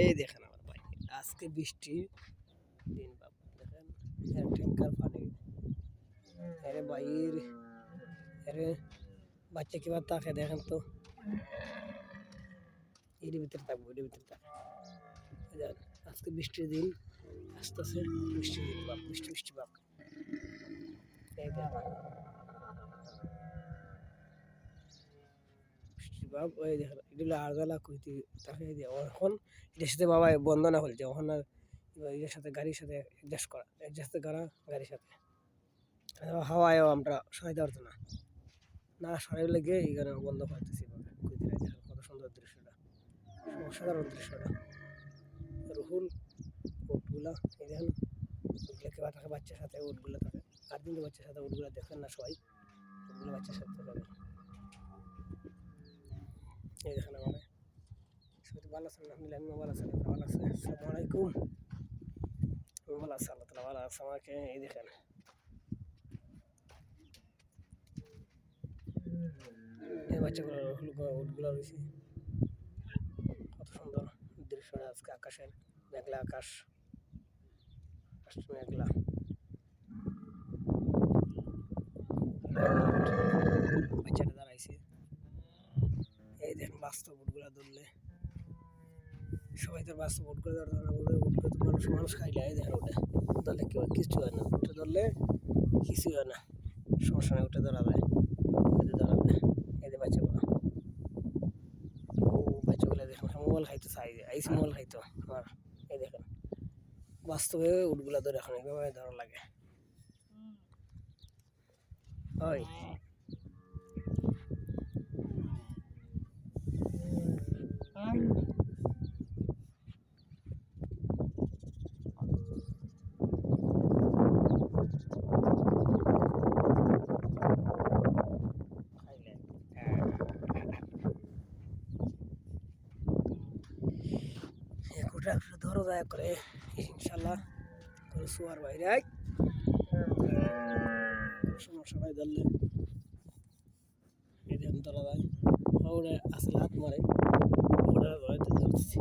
এই দেখেন আমার ভাই, আজকে বৃষ্টি। দিন দেখেন, এর ট্যাঙ্কার পানি। আরে বাইর বাচ্চা কিবার তাকে দেখেন তো। এর ভিতরে থাকব এর ভিতরে থাকব আজকে বৃষ্টির দিন আসতেছে বৃষ্টির দিন বাপ, বৃষ্টি বৃষ্টি বাপ। এই দেখেন বাপ ওই দেখেন, এগুলো আরগালা কইতে তাকে দিয়ে এখন এটার সাথে বাবা বন্ধ না হয়েছে ওখান আর এটার সাথে গাড়ির সাথে অ্যাডজাস্ট করা অ্যাডজাস্ট করা গাড়ির সাথে। হাওয়ায়ও আমরা সরাইতে পারতো না। না সরাই লেগে এখানে বন্ধ করতেছি কত সুন্দর দৃশ্যটা। অসাধারণ দৃশ্যটা। রুহুল, উটগুলা, এই দেখেন, উটগুলা কেবা থাকে বাচ্চার সাথে, উটগুলো থাকে। আর কিন্তু বাচ্চার সাথে উটগুলো দেখেন না সবাই, উটগুলো বাচ্চার সাথে থাকে। এই দেখেন আমার সবাই ভালো আছেন? আলহামদুলিল্লাহ, আমিও ভালো আছেন ভালো আছেন আসসালামু আলাইকুম। আমি ভালো আছি, আল্লাহ তালা ভালো আছে। আমাকে এই দেখেন। এই বাচ্চাগুলো রয়েছে। কত সুন্দর দৃশ্যটা আজকে আকাশের মেঘলা আকাশ। মেঘলা। বাচ্চাটা দাঁড়াইছে। এই দেখেন বাস্তব উটগুলা ধরলে। সবাই তো বাস্তব উট করে ধরতে না বলে উট করে তো মানুষ মানুষ খাইলে এই দেখেন ওটা। ধরলে কেউ কিছু হয় না উঠে ধরলে কিছুই হয় না। সমস্যা নেই উঠে ধরা যায় এতে ধরা যায় এদের বাচ্চাগুলো। ও বাচ্চাগুলো দেখেন মোবাইল খাইতো চাই আইসি মোবাইল খাইতো আমার এই দেখেন বাস্তবে উটগুলা ধরে এখন এইভাবে ধরা লাগে। হয়। একুটা একটু ধরো দয়া করে ইনশাল্লাহ করে শোয়ার বাইরে সমস্যা নাই, ধরলে। দেখুন ধরা যায় ওটা আসলে হাত মারে ওটা ধরতে ধরতেছি